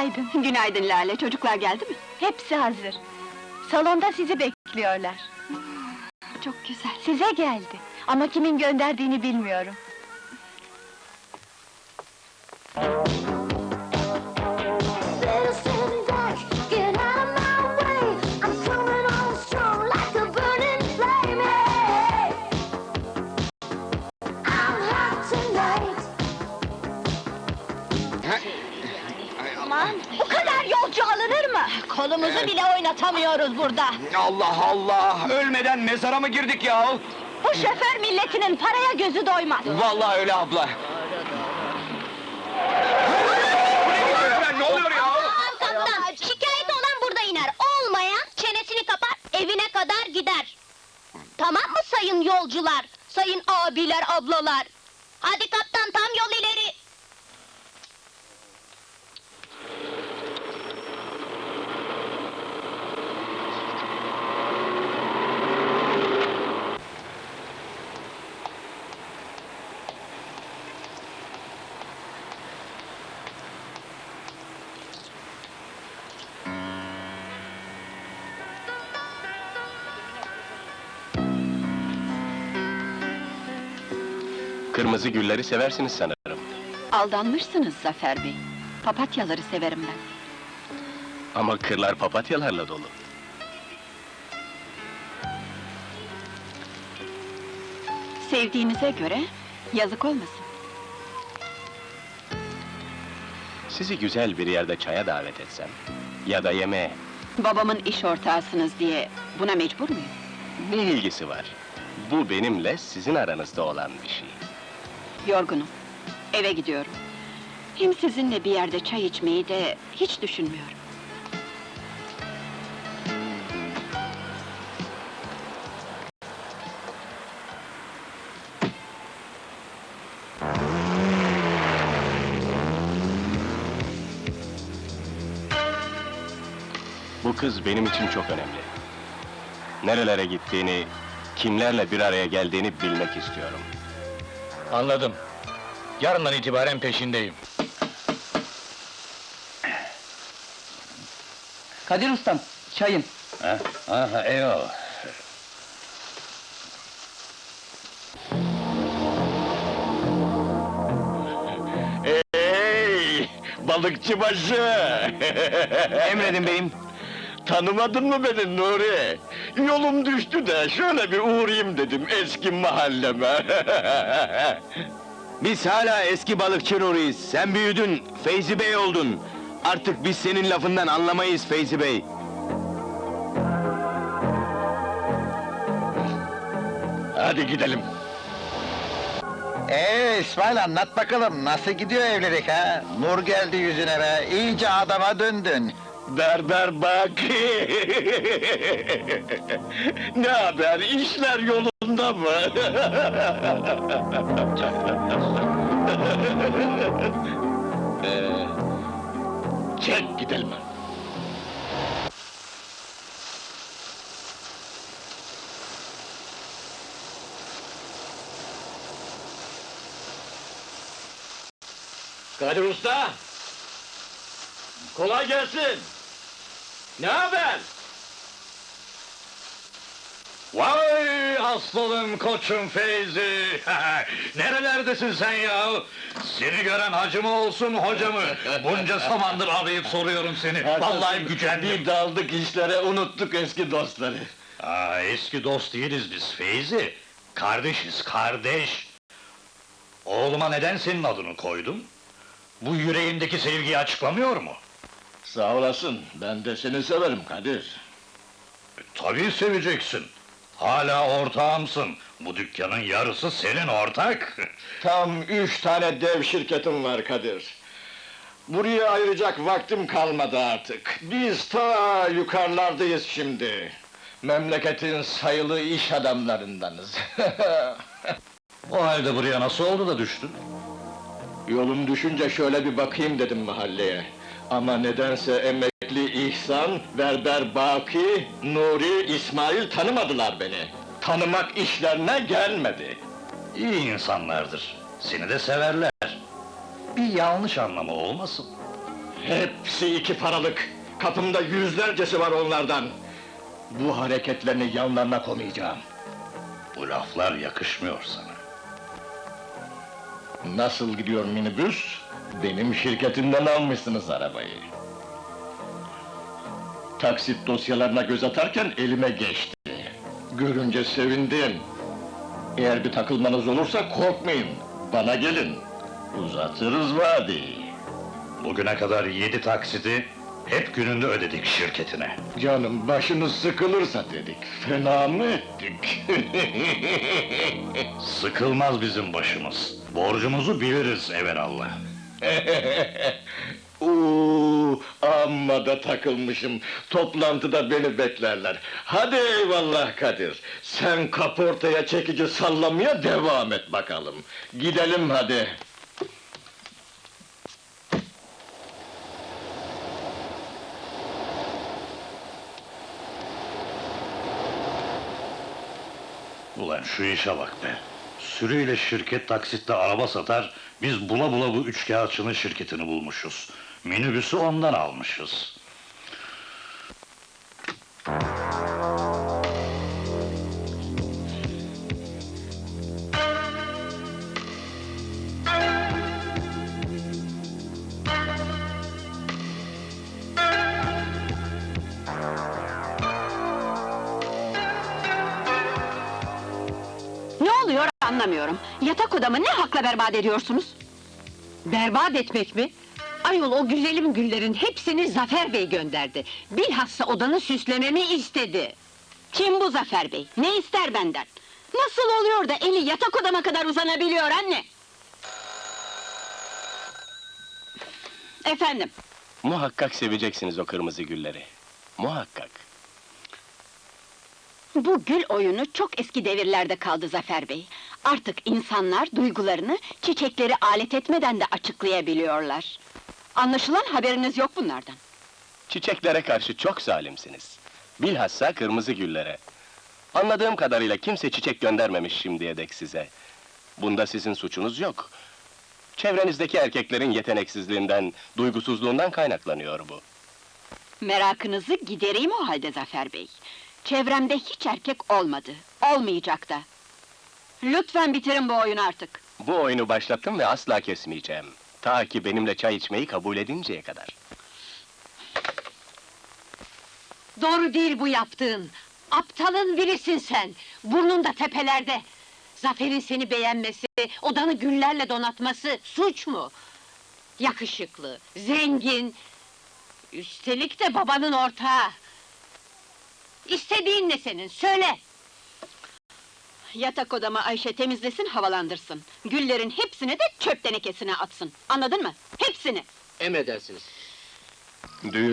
Günaydın. Günaydın Lale, çocuklar geldi mi? Hepsi hazır. Salonda sizi bekliyorlar. Çok güzel. Size geldi. Ama kimin gönderdiğini bilmiyorum. Kolumuzu bile oynatamıyoruz burada. Allah Allah! Ölmeden mezara mı girdik ya? Bu şoför milletinin paraya gözü doymaz. Vallahi öyle abla. ne oluyor ya? Kaptan, şikayet olan burada iner. Olmayan çenesini kapar, evine kadar gider. Tamam mı sayın yolcular? Sayın abiler, ablalar? Hadi kaptan, tam yol Kırmızı gülleri seversiniz sanırım. Aldanmışsınız Zafer Bey. Papatyaları severim ben. Ama kırlar papatyalarla dolu. Sevdiğinize göre yazık olmasın. Sizi güzel bir yerde çaya davet etsem ya da yemeğe Babamın iş ortağısınız diye buna mecbur muyum? ne ilgisi var? Bu benimle sizin aranızda olan bir şey. Yorgunum. Eve gidiyorum. Hem sizinle bir yerde çay içmeyi de hiç düşünmüyorum. Bu kız benim için çok önemli. Nerelere gittiğini, kimlerle bir araya geldiğini bilmek istiyorum. Anladım. Yarından itibaren peşindeyim. Kadir ustam, çayın. Ha? Aha, eyvallah. Hey! Balıkçı başı! Emredin beyim. Tanımadın mı beni Nuri? Yolum düştü de şöyle bir uğrayayım dedim eski mahalleme. Biz hala eski balıkçı Nuri'yiz. Sen büyüdün, Feyzi Bey oldun. Artık biz senin lafından anlamayız Feyzi Bey. Hadi gidelim. Ee İsmail anlat bakalım nasıl gidiyor evlilik ha? Nur geldi yüzüne be, iyice adama döndün. Berber bak. ne haber? İşler yolunda mı? Ee, Çek gidelim. Kadir Usta! Kolay gelsin! Ne haber? Vay aslanım koçum Feyzi! Nerelerdesin sen ya? Seni gören hacı mı olsun hoca mı? Bunca zamandır arayıp soruyorum seni. Vallahi gücendim. Bir daldık işlere, unuttuk eski dostları. Aa, eski dost değiliz biz Feyzi. Kardeşiz, kardeş. Oğluma neden senin adını koydum? Bu yüreğimdeki sevgiyi açıklamıyor mu? Sağ olasın, ben de seni severim Kadir. Tabii seveceksin. Hala ortağımsın. Bu dükkanın yarısı senin ortak. Tam üç tane dev şirketim var Kadir. Buraya ayıracak vaktim kalmadı artık. Biz ta yukarılardayız şimdi. Memleketin sayılı iş adamlarındanız. O halde buraya nasıl oldu da düştün? Yolum düşünce şöyle bir bakayım dedim mahalleye. Ama nedense emekli İhsan, Berber Baki, Nuri, İsmail tanımadılar beni. Tanımak işlerine gelmedi. İyi insanlardır. Seni de severler. Bir yanlış anlama olmasın. Hepsi iki paralık. Kapımda yüzlercesi var onlardan. Bu hareketlerini yanlarına koymayacağım. Bu laflar yakışmıyor sana. Nasıl gidiyor minibüs? Benim şirketimden almışsınız arabayı. Taksit dosyalarına göz atarken elime geçti. Görünce sevindim. Eğer bir takılmanız olursa korkmayın. Bana gelin. Uzatırız vadeyi. Bugüne kadar yedi taksiti hep gününde ödedik şirketine. Canım başınız sıkılırsa dedik. Fena mı ettik? Sıkılmaz bizim başımız. Borcumuzu biliriz evelallah. Uuu, amma da takılmışım. Toplantıda beni beklerler. Hadi eyvallah Kadir. Sen kaportaya çekici sallamaya devam et bakalım. Gidelim hadi. Ulan şu işe bak be. Sürüyle şirket taksitle araba satar, biz bula bula bu üçkağıtçının şirketini bulmuşuz. Minibüsü ondan almışız. Anlamıyorum. Yatak odamı ne hakla berbat ediyorsunuz? Berbat etmek mi? Ayol o güzelim güllerin hepsini Zafer Bey gönderdi. Bilhassa odanı süslememi istedi. Kim bu Zafer Bey? Ne ister benden? Nasıl oluyor da eli yatak odama kadar uzanabiliyor anne? Efendim, Muhakkak seveceksiniz o kırmızı gülleri. Muhakkak. Bu gül oyunu çok eski devirlerde kaldı Zafer Bey. Artık insanlar duygularını çiçekleri alet etmeden de açıklayabiliyorlar. Anlaşılan haberiniz yok bunlardan. Çiçeklere karşı çok zalimsiniz. Bilhassa kırmızı güllere. Anladığım kadarıyla kimse çiçek göndermemiş şimdiye dek size. Bunda sizin suçunuz yok. Çevrenizdeki erkeklerin yeteneksizliğinden, duygusuzluğundan kaynaklanıyor bu. Merakınızı gidereyim o halde Zafer Bey. Çevremde hiç erkek olmadı, olmayacak da. Lütfen bitirin bu oyunu artık. Bu oyunu başlattım ve asla kesmeyeceğim. Ta ki benimle çay içmeyi kabul edinceye kadar. Doğru değil bu yaptığın. Aptalın birisin sen. Burnun da tepelerde. Zafer'in seni beğenmesi, odanı güllerle donatması suç mu? Yakışıklı, zengin, üstelik de babanın ortağı. İstediğin ne senin, söyle! Yatak odamı Ayşe temizlesin, havalandırsın. Güllerin hepsini de çöp tenekesine atsın. Anladın mı? Hepsini! Emredersiniz. Düğün